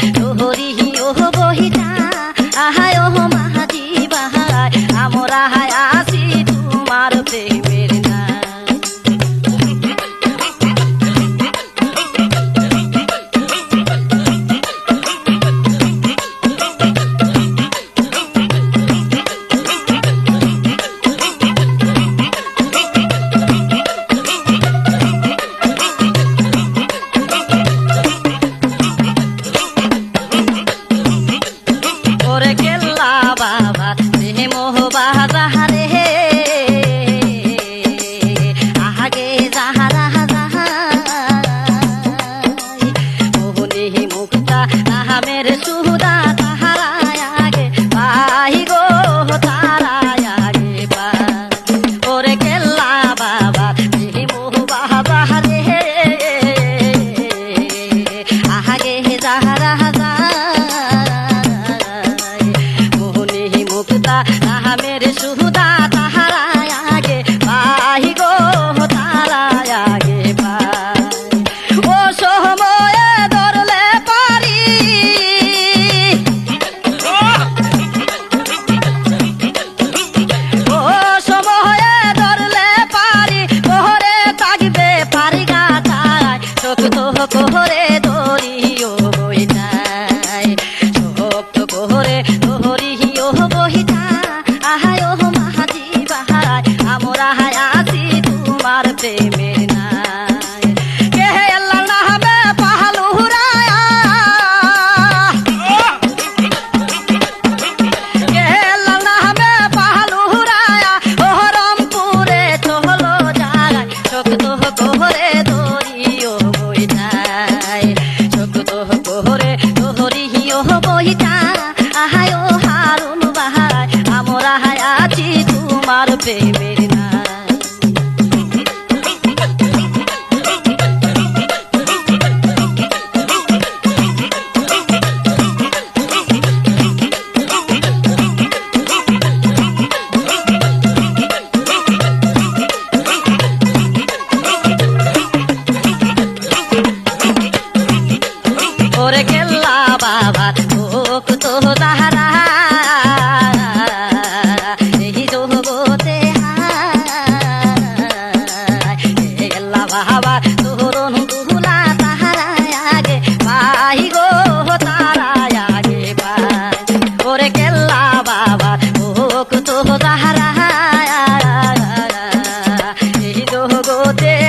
no সহিতা আহায় Harun বাহায় আমরা হায়াছি তোমার প্রেমের না বাবা de